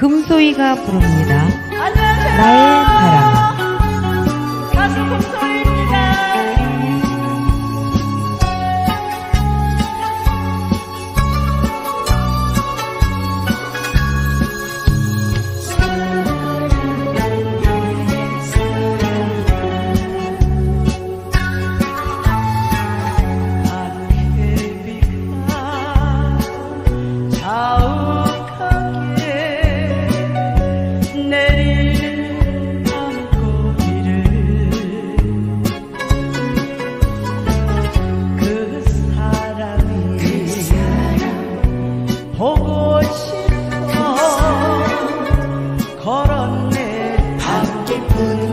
금소희가 부릅니다. 안녕하세요. 나의 사랑. Hallelujah.